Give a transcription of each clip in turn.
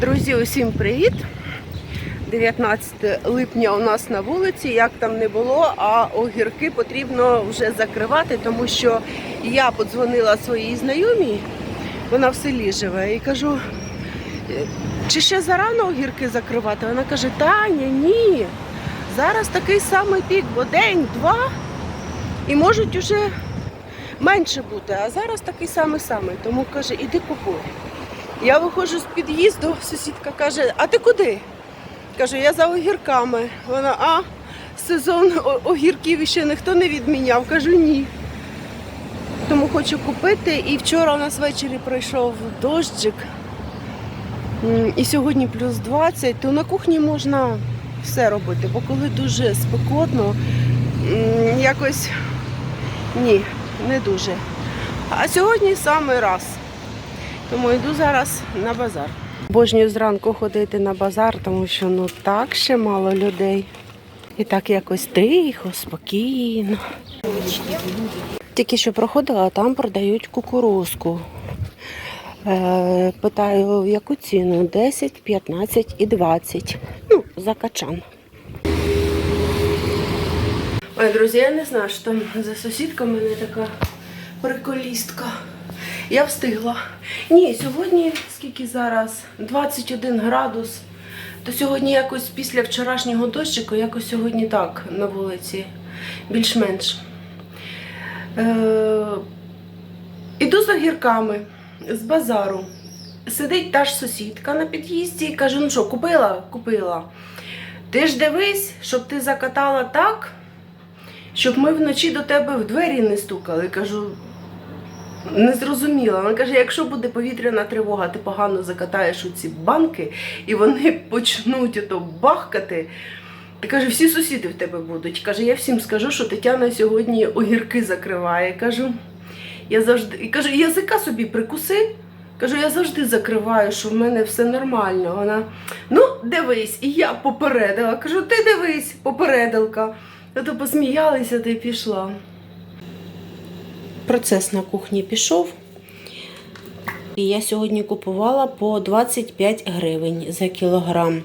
Друзі, усім привіт! 19 липня у нас на вулиці, як там не було, а огірки потрібно вже закривати, тому що я подзвонила своїй знайомій, вона в селі живе, і кажу, «Е, чи ще зарано огірки закривати? Вона каже, Таня, ні. Зараз такий самий пік, бо день-два і можуть уже менше бути, а зараз такий самий самий. Тому каже, іди купуй. Я виходжу з під'їзду, сусідка каже, а ти куди? Кажу, я за огірками. Вона, а сезон огірків ще ніхто не відміняв. Кажу, ні. Тому хочу купити. І вчора у нас ввечері пройшов дощик. І сьогодні плюс 20, то на кухні можна все робити, бо коли дуже спекотно, якось ні, не дуже. А сьогодні саме раз. Тому йду зараз на базар. Божню зранку ходити на базар, тому що ну так ще мало людей. І так якось тихо, спокійно. Тільки що проходила, а там продають кукурузку. Е, питаю, в яку ціну? 10, 15 і 20. Ну, за качан. Ой, друзі, я не знаю, що там за сусідка в мене така приколістка. Я встигла. Ні, сьогодні скільки зараз? 21 градус. То сьогодні якось після вчорашнього дощику, якось сьогодні так на вулиці, більш-менш. Е, іду з огірками з базару. Сидить та ж сусідка на під'їзді і каже: ну що, купила? Купила. Ти ж дивись, щоб ти закатала так, щоб ми вночі до тебе в двері не стукали. Кажу, не зрозуміла. Вона каже, якщо буде повітряна тривога, ти погано закатаєш у ці банки, і вони почнуть ото бахкати. Ти каже, всі сусіди в тебе будуть. Каже, я всім скажу, що Тетяна сьогодні огірки закриває. Кажу, я завжди і кажу, язика собі прикуси. Кажу, я завжди закриваю, що в мене все нормально. Вона, ну, дивись, і я попередила. Кажу, ти дивись, попередилка. То посміялися та пішла. Процес на кухні пішов. І я сьогодні купувала по 25 гривень за кілограм.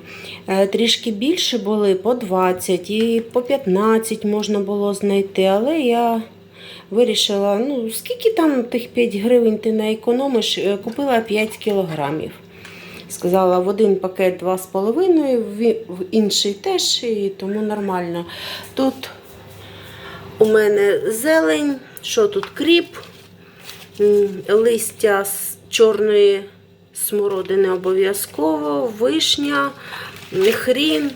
Е, Трішки більше були по 20 і по 15 можна було знайти, але я вирішила, ну скільки там тих 5 гривень ти не економиш, Е, купила 5 кілограмів. Сказала, в один пакет 2,5, в в інший теж, і тому нормально. Тут у мене зелень, що тут кріп, листя з чорної смородини обов'язково, вишня, хрін.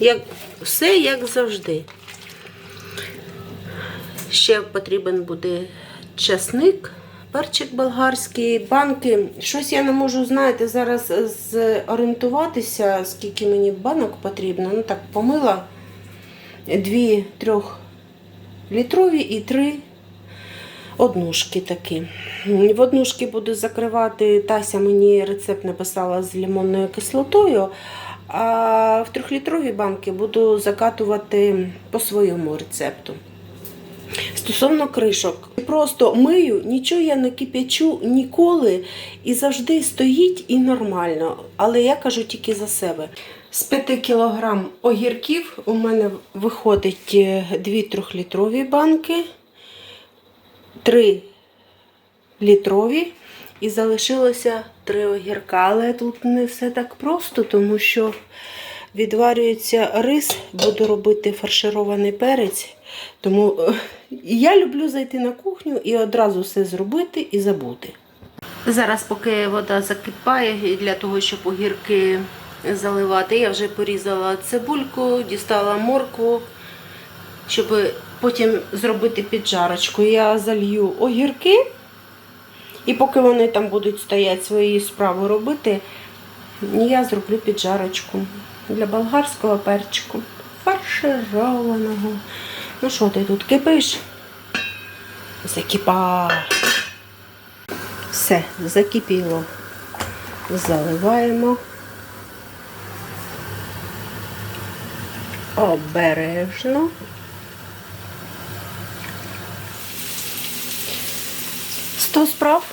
Як, все як завжди. Ще потрібен буде часник, перчик болгарський, банки. Щось я не можу, знаєте, зараз зорієнтуватися, скільки мені банок потрібно. Ну так, помила дві трьохлітрові і три однушки такі. В однушки буду закривати, Тася мені рецепт написала з лимонною кислотою, а в трьохлітрові банки буду закатувати по своєму рецепту. Стосовно кришок, просто мию, нічого я не кип'ячу ніколи і завжди стоїть і нормально. Але я кажу тільки за себе. З 5 кг огірків у мене виходить 2 трьохлітрові банки, 3 літрові і залишилося 3 огірка. Але тут не все так просто, тому що відварюється рис, буду робити фарширований перець. Тому е, я люблю зайти на кухню і одразу все зробити і забути. Зараз, поки вода закипає, для того, щоб огірки заливати, я вже порізала цибульку, дістала моркву, щоб потім зробити піджарочку. Я залью огірки, і поки вони там будуть стояти свої справи робити, я зроблю піджарочку для болгарського перчику, фаршированого. Ну що ти тут кипиш? Закипа. Все, закипіло. Заливаємо. Обережно. Сто справ.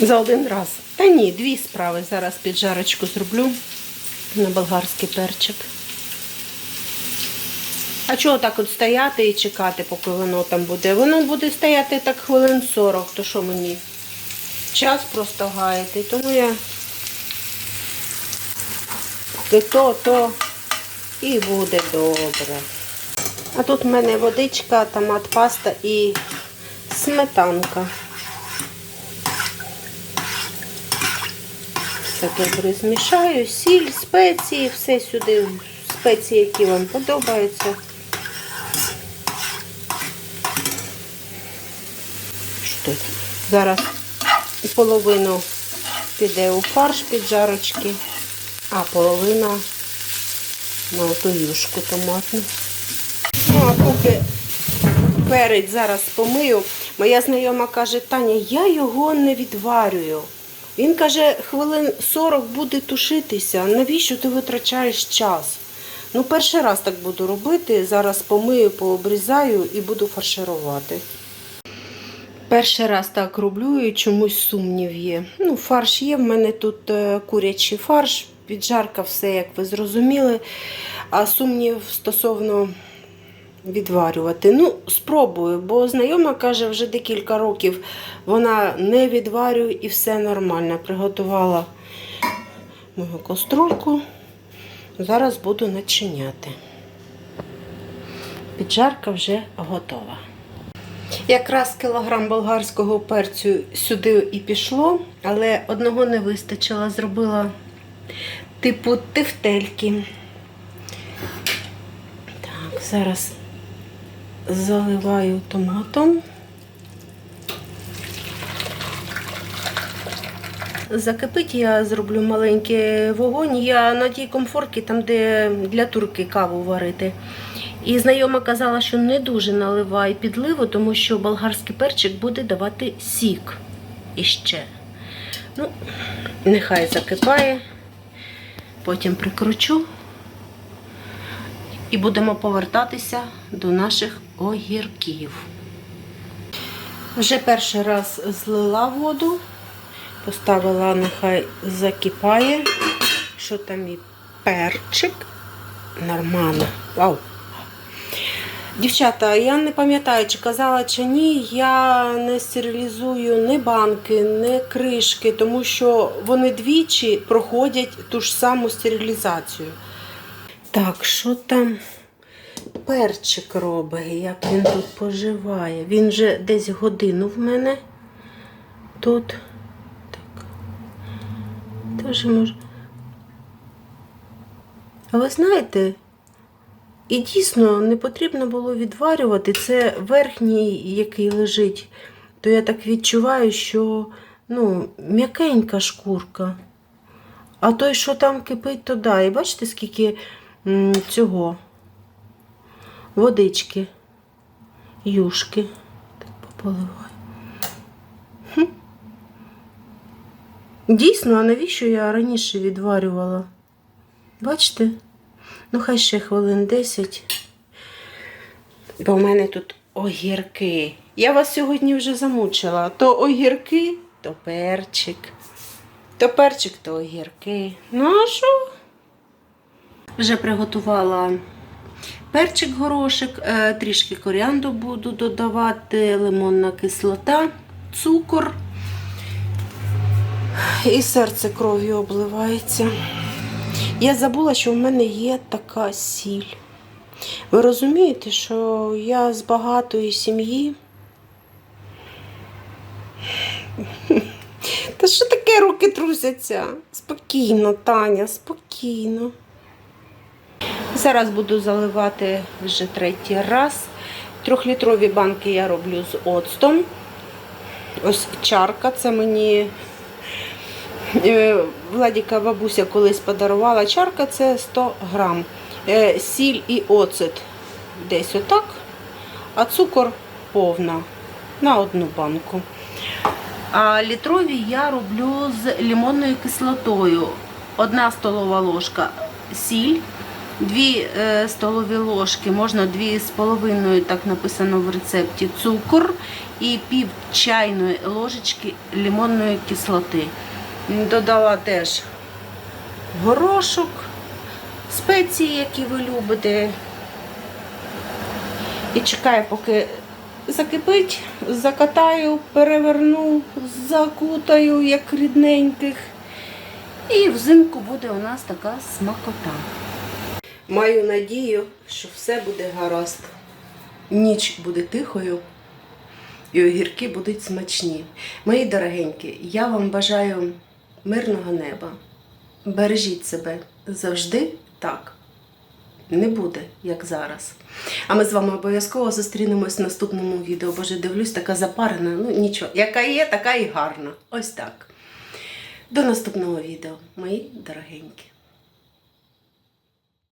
За один раз. Та ні, дві справи. Зараз піджарочку зроблю на болгарський перчик. А чого так от стояти і чекати, поки воно там буде? Воно буде стояти так хвилин 40, то що мені? Час просто гаяти. Тому я то, то, то і буде добре. А тут в мене водичка, томат, паста і сметанка. Все добре змішаю, сіль, спеції, все сюди, спеції, які вам подобаються. Зараз половину піде у фарш піджарочки, а половина на ту юшку томатну. Ну, а поки перець зараз помию, моя знайома каже, Таня, я його не відварюю. Він каже, хвилин 40 буде тушитися. Навіщо ти витрачаєш час? Ну, перший раз так буду робити. Зараз помию, пообрізаю і буду фарширувати. Перший раз так роблю і чомусь сумнів є. Ну, фарш є, в мене тут е, курячий фарш, піджарка, все, як ви зрозуміли. А сумнів стосовно відварювати. Ну, спробую, бо знайома каже, вже декілька років вона не відварює і все нормально. Приготувала мою каструльку. Зараз буду начиняти. Піджарка вже готова. Якраз кілограм болгарського перцю сюди і пішло, але одного не вистачило. Зробила типу тефтельки. Так, зараз заливаю томатом. Закипить я зроблю маленький вогонь. Я на тій комфорті, там, де для турки каву варити. І знайома казала, що не дуже наливай підливу, тому що болгарський перчик буде давати сік іще. Ну, нехай закипає, потім прикручу і будемо повертатися до наших огірків. Вже перший раз злила воду, поставила, нехай закипає. Що там і перчик. Нормально. Вау! Дівчата, я не пам'ятаю, чи казала чи ні, я не стерилізую ні банки, ні кришки, тому що вони двічі проходять ту ж саму стерилізацію. Так, що там перчик робить, як він тут поживає? Він вже десь годину в мене тут. Так. Теж може. А ви знаєте? І дійсно не потрібно було відварювати. Це верхній, який лежить, то я так відчуваю, що ну, м'якенька шкурка. А той, що там кипить, то да. І бачите, скільки цього водички, юшки. Так пополиваю. Дійсно, а навіщо я раніше відварювала? Бачите? Ну, хай ще хвилин 10. Бо в мене тут огірки. Я вас сьогодні вже замучила. То огірки, то перчик. То перчик, то огірки. Ну, а що? Вже приготувала перчик горошик, е, трішки коріанду буду додавати, лимонна кислота, цукор. І серце кров'ю обливається. Я забула, що в мене є така сіль. Ви розумієте, що я з багатої сім'ї. Та що таке руки трусяться? Спокійно, Таня, спокійно. Зараз буду заливати вже третій раз. Трьохлітрові банки я роблю з оцтом. Ось чарка, це мені Владіка бабуся колись подарувала чарка, це 100 грам. Е, Сіль і оцет десь отак, а цукор повна на одну банку. А літрові я роблю з лимонною кислотою. Одна столова ложка сіль, дві е, столові ложки, можна дві з половиною, так написано в рецепті, цукор і пів чайної ложечки лимонної кислоти. Додала теж горошок, спеції, які ви любите. І чекаю, поки закипить, закатаю, переверну, закутаю, як рідненьких. І взимку буде у нас така смакота. Маю надію, що все буде гаразд. Ніч буде тихою, і огірки будуть смачні. Мої дорогенькі, я вам бажаю мирного неба. Бережіть себе завжди так. Не буде, як зараз. А ми з вами обов'язково зустрінемось в наступному відео. Боже, дивлюсь, така запарена. Ну нічого, яка є, така і гарна. Ось так. До наступного відео, мої дорогенькі.